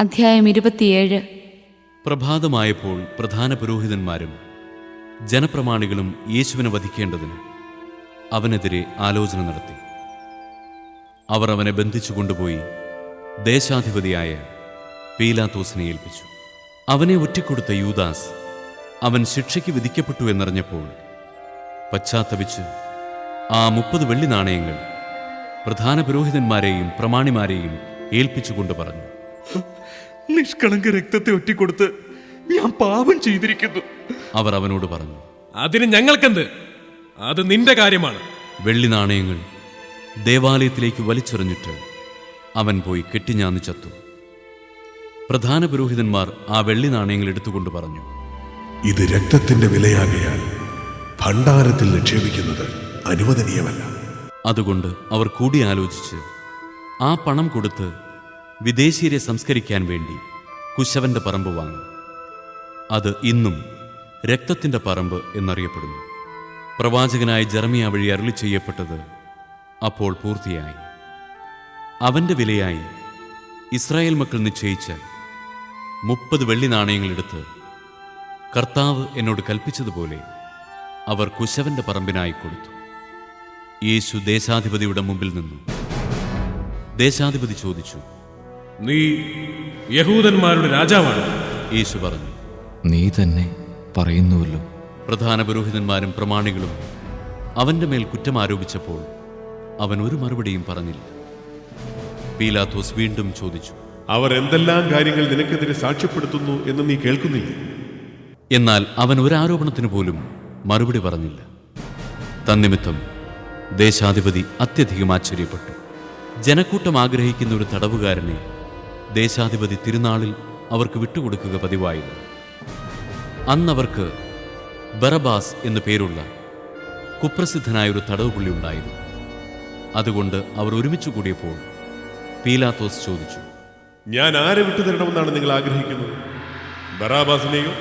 അധ്യായം ഇരുപത്തിയേഴ്. പ്രഭാതമായപ്പോൾ പ്രധാന പുരോഹിതന്മാരും ജനപ്രമാണികളും യേശുവിനെ വധിക്കേണ്ടതിന് അവനെതിരെ ആലോചന നടത്തി. അവർ അവനെ ബന്ധിച്ചു കൊണ്ടുപോയി ദേശാധിപതിയായ പീലാത്തോസിനെ ഏൽപ്പിച്ചു. അവനെ ഒറ്റിക്കൊടുത്ത യൂദാസ് അവൻ ശിക്ഷയ്ക്ക് വിധിക്കപ്പെട്ടു എന്നറിഞ്ഞപ്പോൾ പശ്ചാത്തപിച്ച് ആ മുപ്പത് വെള്ളി നാണയങ്ങൾ പ്രധാന പുരോഹിതന്മാരെയും പ്രമാണിമാരെയും ഏൽപ്പിച്ചുകൊണ്ട് പറഞ്ഞു. നിഷ്കളങ്ക രക്തത്തെ ഒറ്റിക്കൊടുത്ത് ഞാൻ പാപം ചെയ്തിരിക്കുന്നു. അവർ അവനോട് പറഞ്ഞു അതിന് ഞങ്ങൾക്കെന്ത്? അത് നിന്റെ കാര്യമാണ്. വെള്ളി നാണയങ്ങൾ ദേവാലയത്തിലേക്ക് വലിച്ചെറിഞ്ഞിട്ട് അവൻ പോയി കെട്ടിഞ്ഞാന്ന് ചത്തു. പ്രധാന പുരോഹിതന്മാർ ആ വെള്ളി നാണയങ്ങൾ എടുത്തുകൊണ്ട് പറഞ്ഞു ഇത് രക്തത്തിന്റെ വിലയാകയാൽ ഭണ്ഡാരത്തിൽ നിക്ഷേപിക്കുന്നത് അനുവദനീയമല്ല. അതുകൊണ്ട് അവർ കൂടിയാലോചിച്ച് ആ പണം കൊടുത്ത് വിദേശീയരെ സംസ്കരിക്കാൻ വേണ്ടി കുശവന്റെ പറമ്പ് വാങ്ങി. അത് ഇന്നും രക്തത്തിന്റെ പറമ്പ് എന്നറിയപ്പെടുന്നു. പ്രവാചകനായ ജർമിയ വഴി അരുളി ചെയ്യപ്പെട്ടത് അപ്പോൾ പൂർത്തിയായി. അവന്റെ വിലയായി ഇസ്രായേൽ മക്കൾ നിശ്ചയിച്ച മുപ്പത് വെള്ളി നാണയങ്ങളെടുത്ത് കർത്താവ് എന്നോട് കൽപ്പിച്ചതുപോലെ അവർ കുശവന്റെ പറമ്പിനായി കൊടുത്തു. യേശു ദേശാധിപതിയുടെ മുമ്പിൽ നിന്നു. ദേശാധിപതി ചോദിച്ചു നീ യഹൂദന്മാരുടെ രാജാവാണ്. യേശു പറഞ്ഞു നീ തന്നെ പറയുന്നുവല്ലോ. പ്രധാന പുരോഹിതന്മാരും പ്രമാണികളും അവന്റെ മേൽ കുറ്റം ആരോപിച്ചപ്പോൾ അവൻ ഒരു മറുപടിയും പറഞ്ഞില്ല. പീലാത്തോസ് വീണ്ടും ചോദിച്ചു അവർ എന്തെല്ലാം കാര്യങ്ങൾ നിനക്കെതിരെ സാക്ഷ്യപ്പെടുത്തുന്നു എന്ന് നീ കേൾക്കുന്നില്ല? എന്നാൽ അവൻ ഒരാരോപണത്തിന് പോലും മറുപടി പറഞ്ഞില്ല. തന്നിമിത്തം ദേശാധിപതി അത്യധികം ആശ്ചര്യപ്പെട്ടു. ജനക്കൂട്ടം ആഗ്രഹിക്കുന്ന ഒരു തടവുകാരനെ ദേശാധിപതി തിരുനാളിൽ അവർക്ക് വിട്ടുകൊടുക്കുക പതിവായിരുന്നു. അന്നവർക്ക് ബറബാസ് എന്നു പേരുള്ള കുപ്രസിദ്ധനായ ഒരു തടവുപുള്ളി ഉണ്ടായിരുന്നു. അതുകൊണ്ട് അവർ ഒരുമിച്ച് കൂടിയപ്പോൾ പീലാത്തോസ് ചോദിച്ചു ഞാൻ ആരെ വിട്ടു വിട്ടുതരണമെന്നാണ് നിങ്ങൾ ആഗ്രഹിക്കുന്നത്? ബറാബാസിനെയോ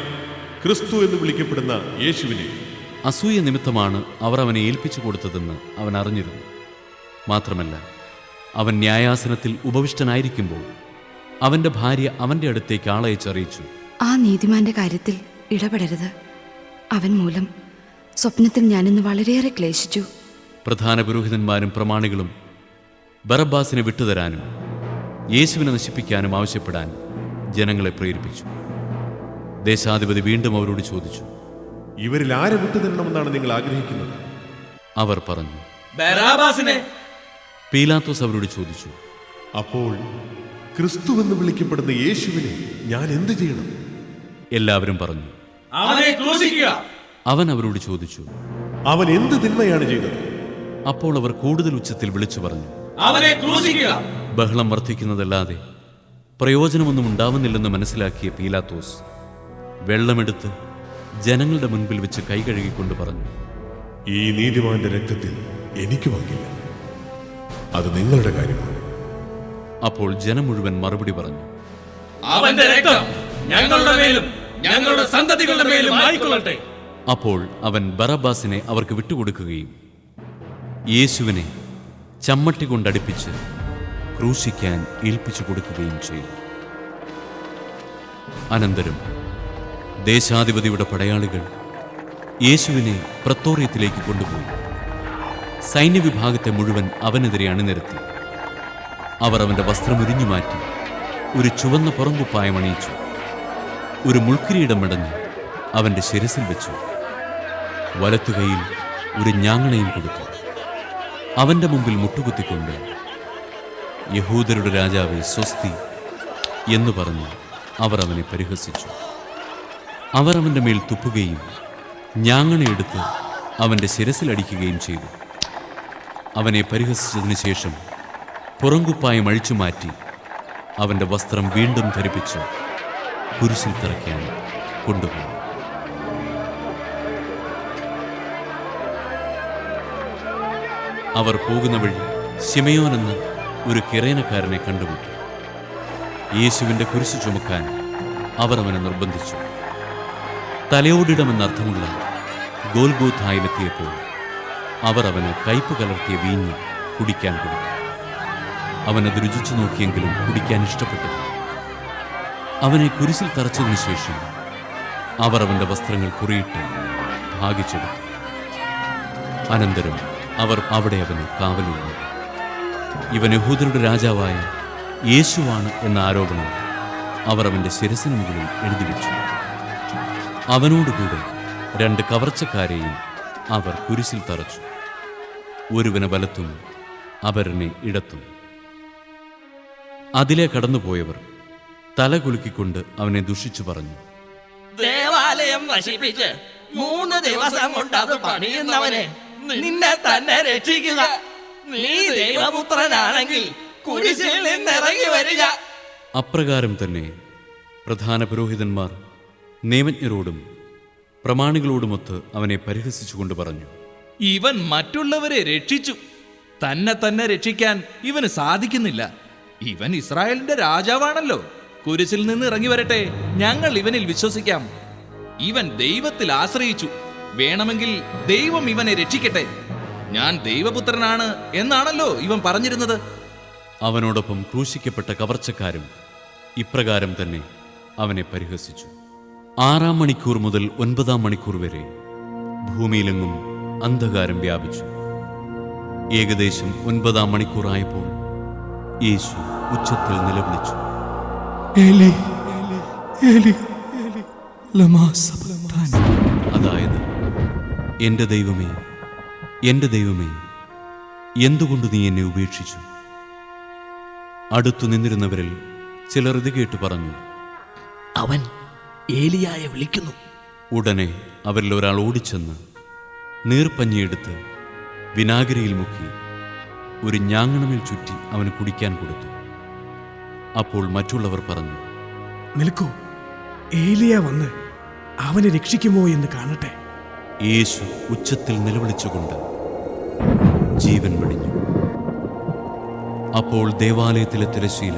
ക്രിസ്തു എന്ന് വിളിക്കപ്പെടുന്ന യേശുവിനെയോ? അസൂയ നിമിത്തമാണ് അവർ അവനെ ഏൽപ്പിച്ചു കൊടുത്തതെന്ന് അവൻ അറിഞ്ഞിരുന്നു. മാത്രമല്ല അവൻ ന്യായാസനത്തിൽ ഉപവിഷ്ടനായിരിക്കുമ്പോൾ അവന്റെ ഭാര്യ അവന്റെ അടുത്തേക്ക് ആളയച്ചറിയിച്ചു ആ നീതിമാന്റെ കാര്യത്തിൽ ഇടപെടരുത്. അവൻ മൂലം സ്വപ്നത്തിൽ ഞാനിന്ന് വളരെയേറെ ക്ലേശിച്ചു. പ്രധാന പുരോഹിതന്മാരും പ്രമാണികളും ബറബ്ബാസിനെ വിട്ടുതരാനും യേശുവിനെ നശിപ്പിക്കാനും ആവശ്യപ്പെടാൻ ജനങ്ങളെ പ്രേരിപ്പിച്ചു. ദേശാധിപതി വീണ്ടും അവരോട് ചോദിച്ചു ഇവരിൽ ആരെ വിട്ടുതരണമെന്നാണ് നിങ്ങൾ ആഗ്രഹിക്കുന്നത്? അവർ പറഞ്ഞു പീലാത്തോസ് അവരോട് ചോദിച്ചു അപ്പോൾ ക്രിസ്തു എന്ന് വിളിക്കപ്പെടുന്ന യേശുവിനെ ഞാൻ എന്ത് ചെയ്യണം? എല്ലാവരും പറഞ്ഞു അവനെ ക്രൂശിക്കുക. അവൻ അവരോട് ചോദിച്ചു അവൻ എന്ത് തിന്മയാണ് ചെയ്തത്? അപ്പോൾ അവർ കൂടുതൽ ഉച്ചത്തിൽ വിളിച്ചു പറഞ്ഞു അവനെ ക്രൂശിക്കുക. ബഹളം വർദ്ധിക്കുന്നതല്ലാതെ പ്രയോജനമൊന്നും ഉണ്ടാവുന്നില്ലെന്ന് മനസ്സിലാക്കിയ പീലാത്തോസ് വെള്ളമെടുത്ത് ജനങ്ങളുടെ മുൻപിൽ വെച്ച് കൈ കഴുകിക്കൊണ്ട് പറഞ്ഞു ഈ നീതിമാന്റെ രക്തത്തിൽ എനിക്ക് പങ്കില്ല അത് നിങ്ങളുടെ കാര്യമാണ്. അപ്പോൾ ജനം മുഴുവൻ മറുപടി പറഞ്ഞു. അവന്റെ രക്തം ഞങ്ങളുടെ മേലും ഞങ്ങളുടെ സന്തതികളുടെ മേലും ആയിക്കൊള്ളട്ടെ. അപ്പോൾ അവൻ ബറബാസിനെ അവർക്ക് വിട്ടുകൊടുക്കുകയും യേശുവിനെ ചമ്മട്ടി കൊണ്ടടിപ്പിച്ച് ക്രൂശിക്കാൻ ഏൽപ്പിച്ചു കൊടുക്കുകയും ചെയ്തു. അനന്തരം ദേശാധിപതിയുടെ പടയാളികൾ യേശുവിനെ പ്രത്തോറിയത്തിലേക്ക് കൊണ്ടുപോയി. സൈന്യവിഭാഗത്തെ മുഴുവൻ അവനെതിരെ അണിനിരത്തി. അവർ അവന്റെ വസ്ത്രം ഉരിഞ്ഞു മാറ്റി. ഒരു ചുവന്ന പുറങ്കുപ്പായം അണിയിച്ചു. ഒരു മുൾക്കിരീടം മെടഞ്ഞ് അവന്റെ ശിരസിൽ വെച്ചു. വലത്തുകൈയിൽ ഒരു ഞാങ്ങണയും കൊടുത്തു. അവന്റെ മുമ്പിൽ മുട്ടുകുത്തിക്കൊണ്ട് യഹൂദരുടെ രാജാവെ സ്വസ്തി എന്ന് പറഞ്ഞ് അവർ അവനെ പരിഹസിച്ചു. അവർ അവന്റെ മേൽ തുപ്പുകയും ഞാങ്ങണയെടുത്ത് അവന്റെ ശിരസിലടിക്കുകയും ചെയ്തു. അവനെ പരിഹസിച്ചതിന് ശേഷം പുറങ്കുപ്പായം അഴിച്ചുമാറ്റി അവന്റെ വസ്ത്രം വീണ്ടും ധരിപ്പിച്ചു കുരിശിൽ തിറക്കാൻ കൊണ്ടുപോയി. അവർ പോകുന്ന വഴി ശിമയോൻ ഒരു കിറേനക്കാരനെ കണ്ടുമുട്ടി. യേശുവിന്റെ കുരിശ് ചുമക്കാൻ അവർ അവനെ നിർബന്ധിച്ചു. തലയോടിടമെന്നർത്ഥമുള്ള ഗോൽഗോഥായിലെത്തിയപ്പോൾ അവർ അവന് കയ്പ് കലർത്തിയ വീഞ്ഞ് കുടിക്കാൻ കൊടുത്തു. അവനത് രുചിച്ചു നോക്കിയെങ്കിലും കുടിക്കാൻ ഇഷ്ടപ്പെട്ടില്ല അവനെ കുരിശിൽ തറച്ചതിനു ശേഷം അവർ അവന്റെ വസ്ത്രങ്ങൾ കുറിയിട്ട് ഭാഗിച്ചെടുത്തു. അനന്തരം അവർ അവിടെ അവന് കാവലുണ്ട് ഇവൻ യഹൂദരുടെ രാജാവായ യേശുവാണ് എന്ന ആരോപണം അവർ അവന്റെ ശിരസിന് മുകളിൽ എഴുതി വെച്ചു. അവനോടുകൂടെ രണ്ട് കവർച്ചക്കാരെയും അവർ കുരിശിൽ തറച്ചു. ഒരുവന് വലത്തും അപരനെ ഇടത്തും. അതിലെ കടന്നുപോയവർ തല കുലുക്കിക്കൊണ്ട് അവനെ ദുഷിച്ചു പറഞ്ഞു. ദേവാലയം നശിപ്പിച്ച് മൂന്ന് ദിവസം കൊണ്ട് അത് പണിയുന്നവനെ നിന്നെ തന്നെ രക്ഷിക്കുക. നീ ദൈവപുത്രനാണെങ്കിൽ കുരിശിൽ നിന്നിറങ്ങി വരിക. അപ്രകാരം തന്നെ പ്രധാന പുരോഹിതന്മാർ നിയമജ്ഞരോടും പ്രമാണികളോടുമൊത്ത് അവനെ പരിഹസിച്ചുകൊണ്ട് പറഞ്ഞു. ഇവൻ മറ്റുള്ളവരെ രക്ഷിച്ചു. തന്നെ തന്നെ രക്ഷിക്കാൻ ഇവന് സാധിക്കുന്നില്ല. ഇവൻ ഇസ്രായേലിന്റെ രാജാവാണല്ലോ. കുരിശിൽ നിന്ന് ഇറങ്ങി വരട്ടെ. ഞങ്ങൾ ഇവനിൽ വിശ്വസിക്കാം. ഇവൻ ദൈവത്തിൽ ആശ്രയിച്ചു. വേണമെങ്കിൽ ദൈവം ഇവനെ രക്ഷിക്കട്ടെ. ഞാൻ ദൈവപുത്രനാണ് എന്നാണല്ലോ ഇവൻ പറഞ്ഞിരുന്നത്. അവനോടൊപ്പം ക്രൂശിക്കപ്പെട്ട കവർച്ചക്കാരും ഇപ്രകാരം തന്നെ അവനെ പരിഹസിച്ചു. ആറാം മണിക്കൂർ മുതൽ ഒൻപതാം മണിക്കൂർ വരെ ഭൂമിയിലെങ്ങും അന്ധകാരം വ്യാപിച്ചു. ഏകദേശം ഒൻപതാം മണിക്കൂറായപ്പോൾ യേശു ഉച്ചത്തിൽ നിലവിളിച്ചു. എലി എലി അതായത് എന്റെ ദൈവമേ എന്റെ ദൈവമേ എന്തുകൊണ്ട് നീ എന്നെ ഉപേക്ഷിച്ചു? അടുത്തു നിന്നിരുന്നവരിൽ ചിലർ ഇത് കേട്ട് പറഞ്ഞു. അവൻ ഏലിയായെ വിളിക്കുന്നു. ഉടനെ അവരിൽ ഒരാൾ ഓടിച്ചെന്ന് നീർപ്പഞ്ഞിയെടുത്ത് വിനാഗിരിയിൽ മുക്കി. ഒരു ഞാങ്ങണമേൽ ചുറ്റി അവന് കുടിക്കാൻ കൊടുത്തു. അപ്പോൾ മറ്റുള്ളവർ പറഞ്ഞു നിൽക്കൂ ഏലിയ വന്ന് അവനെ രക്ഷിക്കുമോ എന്ന് കാണട്ടെ. യേശു ഉച്ചത്തിൽ നിലവിളിച്ചുകൊണ്ട് ജീവൻ വെടിഞ്ഞു. അപ്പോൾ ദേവാലയത്തിലെ തിരശീല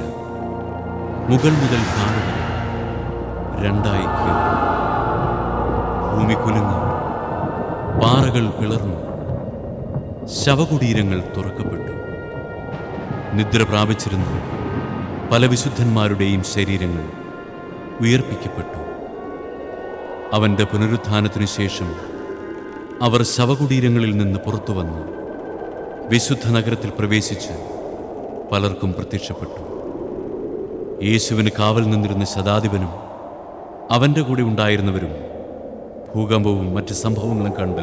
മുകൾ മുതൽ കാണുക രണ്ടായി കീറി. ഭൂമി കുലുങ്ങി പാറകൾ പിളർന്നു. ശവകുടീരങ്ങൾ തുറക്കപ്പെട്ടു. നിദ്ര പ്രാപിച്ചിരുന്ന പല വിശുദ്ധന്മാരുടെയും ശരീരങ്ങൾ ഉയർപ്പിക്കപ്പെട്ടു. അവന്റെ പുനരുത്ഥാനത്തിനു ശേഷം അവർ ശവകുടീരങ്ങളിൽ നിന്ന് പുറത്തു വന്ന് വിശുദ്ധ നഗരത്തിൽ പ്രവേശിച്ച് പലർക്കും പ്രത്യക്ഷപ്പെട്ടു. യേശുവിന് കാവൽ നിന്നിരുന്ന ശതാധിപനും അവന്റെ കൂടെ ഉണ്ടായിരുന്നവരും ഭൂകമ്പവും മറ്റ് സംഭവങ്ങളും കണ്ട്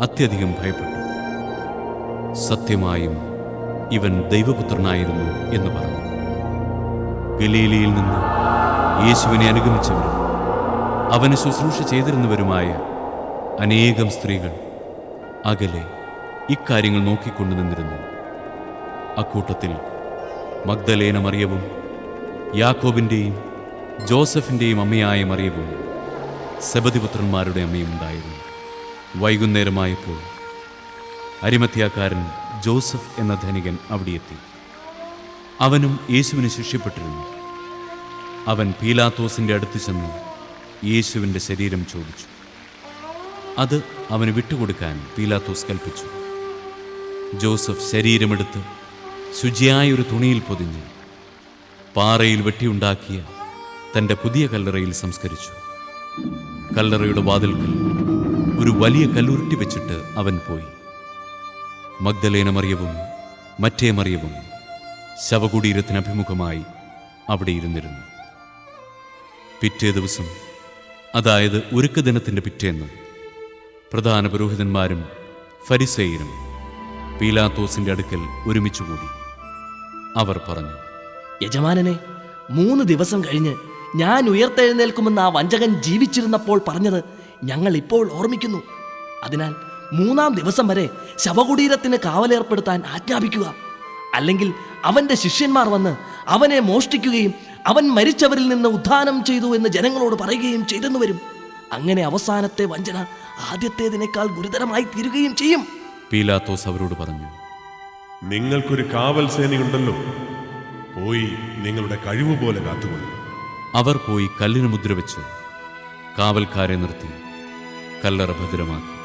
അത്യധികം ഭയപ്പെട്ടു. സത്യമായും ഇവൻ ദൈവപുത്രനായിരുന്നു എന്ന് പറഞ്ഞു. ഗലീലയിൽ നിന്ന് യേശുവിനെ അനുഗമിച്ചവരും അവന് ശുശ്രൂഷ ചെയ്തിരുന്നവരുമായ അനേകം സ്ത്രീകൾ അകലെ ഇക്കാര്യങ്ങൾ നോക്കിക്കൊണ്ടു നിന്നിരുന്നു. അക്കൂട്ടത്തിൽ മഗ്ദലേന മറിയവും യാക്കോബിന്റെയും ജോസഫിന്റെയും അമ്മയായ മറിയവും സെബദിപുത്രന്മാരുടെ അമ്മയും ഉണ്ടായിരുന്നു വൈകുന്നേരമായപ്പോൾ അരിമത്യാക്കാരൻ ജോസഫ് എന്ന ധനികൻ അവിടെയെത്തി അവനും യേശുവിന് ശിഷ്യപ്പെട്ടിരുന്നു. അവൻ പീലാത്തോസിന്റെ അടുത്ത് ചെന്ന് യേശുവിന്റെ ശരീരം ചോദിച്ചു. അത് അവന് വിട്ടുകൊടുക്കാൻ പീലാത്തോസ് കൽപ്പിച്ചു. ജോസഫ് ശരീരമെടുത്ത് ശുചിയായ ഒരു തുണിയിൽ പൊതിഞ്ഞ് പാറയിൽ വെട്ടിയുണ്ടാക്കിയ തന്റെ പുതിയ കല്ലറയിൽ സംസ്കരിച്ചു. കല്ലറയുടെ വാതിൽക്കൽ ഒരു വലിയ കല്ലുരുട്ടി വെച്ചിട്ട് അവൻ പോയി. മഗ്ദലേന മറിയവും മറ്റേ മറിയവും ശവകുടീരത്തിന് അഭിമുഖമായി അവിടെ ഇരുന്നിരുന്നു. പിറ്റേ ദിവസം അതായത് ഒരുക്ക ദിനത്തിന്റെ പിറ്റേന്ന് പ്രധാന പുരോഹിതന്മാരും ഫരിസേയരും പീലാത്തോസിന്റെ അടുക്കൽ ഒരുമിച്ചുകൂടി അവർ പറഞ്ഞു യജമാനനെ മൂന്ന് ദിവസം കഴിഞ്ഞ് ഞാൻ ഉയർത്തെഴുന്നേൽക്കുമെന്ന് ആ വഞ്ചകൻ ജീവിച്ചിരുന്നപ്പോൾ പറഞ്ഞത് ഞങ്ങൾ ഇപ്പോൾ ഓർമ്മിക്കുന്നു. അതിനാൽ മൂന്നാം ദിവസം വരെ ശവകുടീരത്തിന് കാവലേർപ്പെടുത്താൻ ആജ്ഞാപിക്കുക. അല്ലെങ്കിൽ അവന്റെ ശിഷ്യന്മാർ വന്ന് അവനെ മോഷ്ടിക്കുകയും അവൻ മരിച്ചവരിൽ നിന്ന് ഉദ്ധാനം ചെയ്തു എന്ന് ജനങ്ങളോട് പറയുകയും ചെയ്തെന്ന് വരും. അങ്ങനെ അവസാനത്തെ വഞ്ചന ആദ്യത്തേതിനേക്കാൾ ഗുരുതരമായി തീരുകയും ചെയ്യും. പീലാത്തോസ് അവരോട് പറഞ്ഞു നിങ്ങൾക്കൊരു കാവൽ സേനയുണ്ടല്ലോ. പോയി നിങ്ങളുടെ കഴിവ് പോലെ കാത്തുകൊള്ളു. അവർ പോയി കല്ലിന് മുദ്ര വെച്ച് കാവൽക്കാരെ നിർത്തി കല്ലറ ഭദ്രമാക്കി.